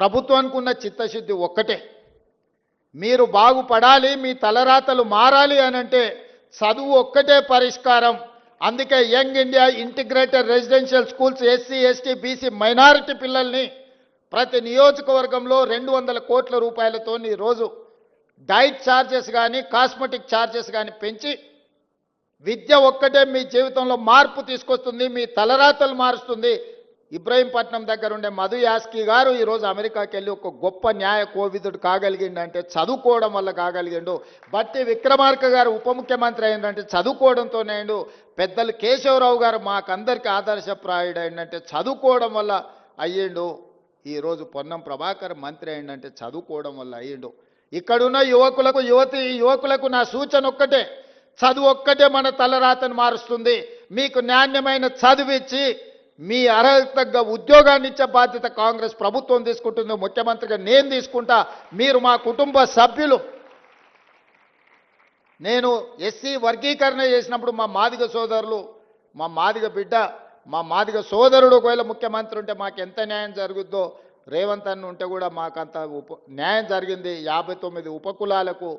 ప్రభుత్వానికి ఉన్న చిత్తశుద్ధి ఒక్కటే. మీరు బాగుపడాలి మీ తలరాతలు మారాలి అని అంటే చదువు ఒక్కటే పరిష్కారం. అందుకే young India integrated residential schools SC ST BC minority పిల్లల్ని ప్రతి నియోజకవర్గంలో రెండు వందల కోట్ల రూపాయలతో ఈరోజు డైట్ ఛార్జెస్ కానీ కాస్మెటిక్ ఛార్జెస్ కానీ పెంచి విద్య ఒక్కటే మీ జీవితంలో మార్పు తీసుకొస్తుంది మీ తలరాతలు మారుస్తుంది. ఇబ్రహీంపట్నం దగ్గర ఉండే మధు యాస్కి గారు ఈరోజు అమెరికాకి వెళ్ళి ఒక గొప్ప న్యాయ కోవిదుడు కాగలిగిండంటే చదువుకోవడం వల్ల కాగలిగిండు. బట్టి విక్రమార్క గారు ఉప ముఖ్యమంత్రి అయిందంటే చదువుకోవడంతోనే అయిండు. పెద్దలు కేశవరావు గారు మాకందరికీ ఆదర్శప్రాయుడు అయిందంటే చదువుకోవడం వల్ల అయ్యిండు. ఈరోజు పొన్నం ప్రభాకర్ మంత్రి అయిందంటే చదువుకోవడం వల్ల అయ్యిండు. ఇక్కడున్న యువకులకు యువతి యువకులకు నా సూచన ఒక్కటే. చదువు ఒక్కటే మన తలరాతను మారుస్తుంది. మీకు నాణ్యమైన చదివిచ్చి మీ అర్హత ఉద్యోగాన్ని ఇచ్చే బాధ్యత కాంగ్రెస్ ప్రభుత్వం తీసుకుంటుంది ముఖ్యమంత్రిగా నేను తీసుకుంటా. మీరు మా కుటుంబ సభ్యులు. నేను ఎస్సీ వర్గీకరణ చేసినప్పుడు మా మాదిగ సోదరులు మా మాదిగ బిడ్డ మా మాదిగ సోదరుడు ఒకవేళ ముఖ్యమంత్రి ఉంటే మాకు ఎంత న్యాయం జరుగుద్దో రేవంత్ అన్న ఉంటే కూడా మాకంత ఉప న్యాయం జరిగింది. యాభై తొమ్మిది ఉపకులాలకు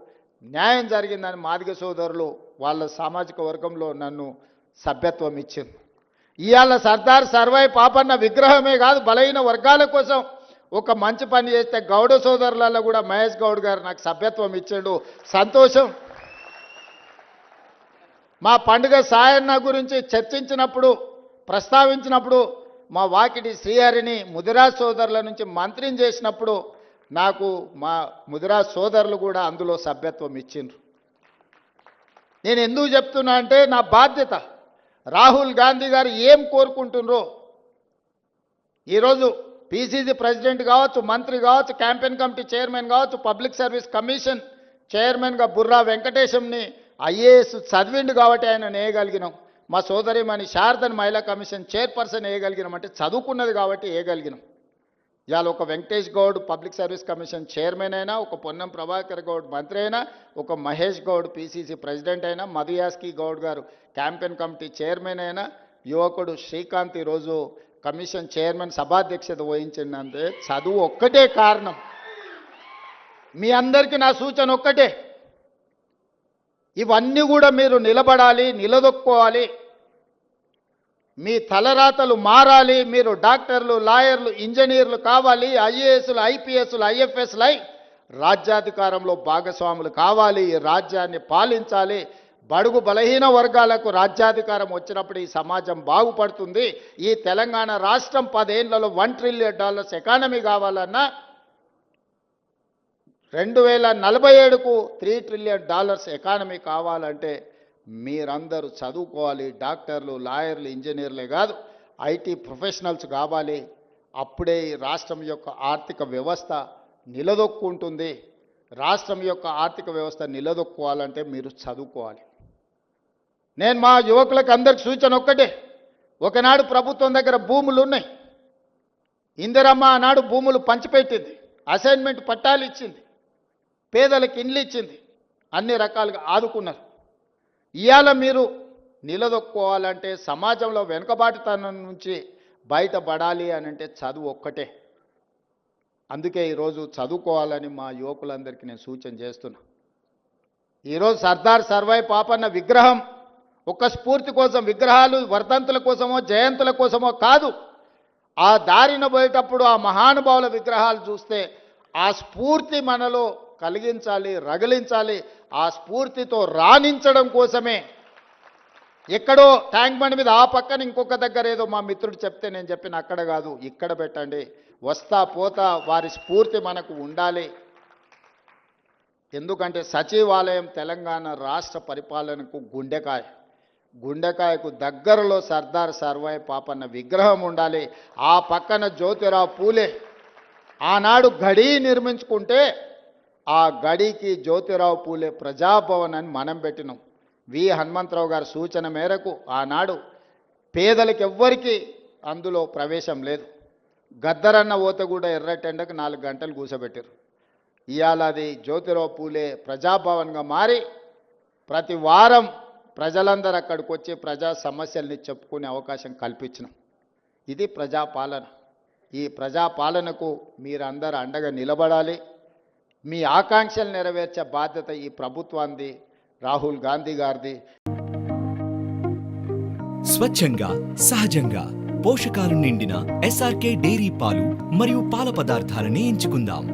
న్యాయం జరిగిందని మాదిగ సోదరులు వాళ్ళ సామాజిక వర్గంలో నన్ను సభ్యత్వం ఇచ్చింది. ఇవాళ సర్దార్ సర్వై పాపన్న విగ్రహమే కాదు బలహీన వర్గాల కోసం ఒక మంచి పని చేస్తే గౌడ సోదరులలో కూడా మహేష్ గౌడ్ గారు నాకు సభ్యత్వం ఇచ్చాడు. సంతోషం. మా పండుగ సాయన్న గురించి చర్చించినప్పుడు ప్రస్తావించినప్పుడు మా వాకిటి శ్రీహరిని ముదిరాజ్ సోదరుల నుంచి మంత్రిని చేసినప్పుడు నాకు మా ముదిరాజ్ సోదరులు కూడా అందులో సభ్యత్వం ఇచ్చిండ్రు. నేను ఎందుకు చెప్తున్నా అంటే నా బాధ్యత రాహుల్ గాంధీ గారు ఏం కోరుకుంటున్నారో ఈరోజు పీసీసీ ప్రెసిడెంట్ కావచ్చు మంత్రి కావచ్చు క్యాంపెయిన్ కమిటీ చైర్మన్ కావచ్చు పబ్లిక్ సర్వీస్ కమిషన్ చైర్మన్గా బుర్రా వెంకటేశంని ఐఏఎస్ చదివిండు కాబట్టి ఆయన వేయగలిగినాం మా సోదరిమణి శారదన్ మహిళా కమిషన్ చైర్పర్సన్ వేయగలిగినాం అంటే చదువుకున్నది కాబట్టి వేయగలిగినాం ఇవాళ ఒక Venkatesh Goud public service commission chairman అయినా ఒక పొన్నం ప్రభాకర్ గౌడ్ మంత్రి అయినా ఒక మహేష్ గౌడ్ పీసీసీ ప్రెసిడెంట్ అయినా మధుయాస్కి గౌడ్ గారు క్యాంపెయిన్ కమిటీ చైర్మన్ అయినా యువకుడు శ్రీకాంత్ ఈరోజు కమిషన్ చైర్మన్ సభాధ్యక్షత వహించిందంటే చదువు ఒక్కటే కారణం. మీ అందరికీ నా సూచన ఒక్కటే. ఇవన్నీ కూడా మీరు నిలబడాలి నిలదొక్కోవాలి. మీ తలరాతలు మారాలి మీరు డాక్టర్లు లాయర్లు ఇంజనీర్లు కావాలి ఐఏఎస్లు ఐపీఎస్లు ఐఎఫ్ఎస్లు అయి రాజ్యాధికారంలో భాగస్వాములు కావాలి ఈ రాజ్యాన్ని పాలించాలి. బడుగు బలహీన వర్గాలకు రాజ్యాధికారం వచ్చినప్పుడు ఈ సమాజం బాగుపడుతుంది. ఈ తెలంగాణ రాష్ట్రం పదేళ్ళలో వన్ ట్రిలియన్ డాలర్స్ ఎకానమీ కావాలన్నా రెండు వేల నలభై ఏడుకు త్రీ ట్రిలియన్ డాలర్స్ ఎకానమీ కావాలంటే మీరందరూ చదువుకోవాలి డాక్టర్లు లాయర్లు ఇంజనీర్లే కాదు ఐటీ ప్రొఫెషనల్స్ కావాలి. అప్పుడే ఈ రాష్ట్రం యొక్క ఆర్థిక వ్యవస్థ నిలదొక్కుంటుంది. రాష్ట్రం యొక్క ఆర్థిక వ్యవస్థ నిలదొక్కోవాలంటే మీరు చదువుకోవాలి. నేను మా యువకులకు అందరికి సూచన ఒక్కటే. ఒకనాడు ప్రభుత్వం దగ్గర భూములు ఉన్నాయి. ఇందిరమ్మ ఆనాడు భూములు పంచిపెట్టింది. అసైన్మెంట్ పట్టాలు ఇచ్చింది. పేదలకు ఇండ్లు ఇచ్చింది. అన్ని రకాలుగా ఆదుకున్నారు. ఇవాళ మీరు నిలదొక్కోవాలంటే సమాజంలో వెనుకబాటుతనం నుంచి బయటపడాలి అని అంటే చదువు ఒక్కటే. అందుకే ఈరోజు చదువుకోవాలని మా యువకులందరికీ నేను సూచన చేస్తున్నా. ఈరోజు సర్దార్ సర్వాయి పాపన్న విగ్రహం ఒక స్ఫూర్తి కోసం విగ్రహాలు వర్ధంతుల కోసమో జయంతుల కోసమో కాదు. ఆ దారిన పోయేటప్పుడు ఆ మహానుభావుల విగ్రహాలు చూస్తే ఆ స్ఫూర్తి మనలో కలిగించాలి రగిలించాలి ఆ స్ఫూర్తితో రాణించడం కోసమే. ఎక్కడో ట్యాంక్ బండ్ మీద ఆ పక్కన ఇంకొక దగ్గర ఏదో మా మిత్రుడు చెప్తే నేను చెప్పిన అక్కడ కాదు ఇక్కడ పెట్టండి. వస్తా పోతా వారి స్ఫూర్తి మనకు ఉండాలి. ఎందుకంటే సచివాలయం తెలంగాణ రాష్ట్ర పరిపాలనకు గుండెకాయ. గుండెకాయకు దగ్గరలో సర్దార్ సర్వాయి పాపన్న విగ్రహం ఉండాలి. ఆ పక్కన జ్యోతిరావు పూలే. ఆనాడు గడి నిర్మించుకుంటే ఆ గడికి జ్యోతిరావు పూలే ప్రజాభవన్ అని మనం పెట్టినాం. వి. హనుమంతరావు గారి సూచన మేరకు ఆనాడు పేదలకు ఎవ్వరికీ అందులో ప్రవేశం లేదు. గద్దరన్న ఓత కూడా ఎర్రటెండకు నాలుగు గంటలు కూసబెట్టారు ఇవాళ అది జ్యోతిరావు పూలే ప్రజాభవన్గా మారి ప్రతి వారం ప్రజలందరూ అక్కడికి వచ్చి ప్రజా సమస్యల్ని చెప్పుకునే అవకాశం కల్పించినాం. ఇది ప్రజాపాలన. ఈ ప్రజాపాలనకు మీరందరూ అండగా నిలబడాలి. మీ ఆకాంక్షలు నెరవేర్చే బాధ్యత ఈ ప్రభుత్వాన్ని రాహుల్ గాంధీ గారిది. స్వచ్ఛంగా సహజంగా పోషకాలు నిండిన ఎస్ఆర్కే డైరీ పాలు మరియు పాల పదార్థాలని ఎంచుకుందాం.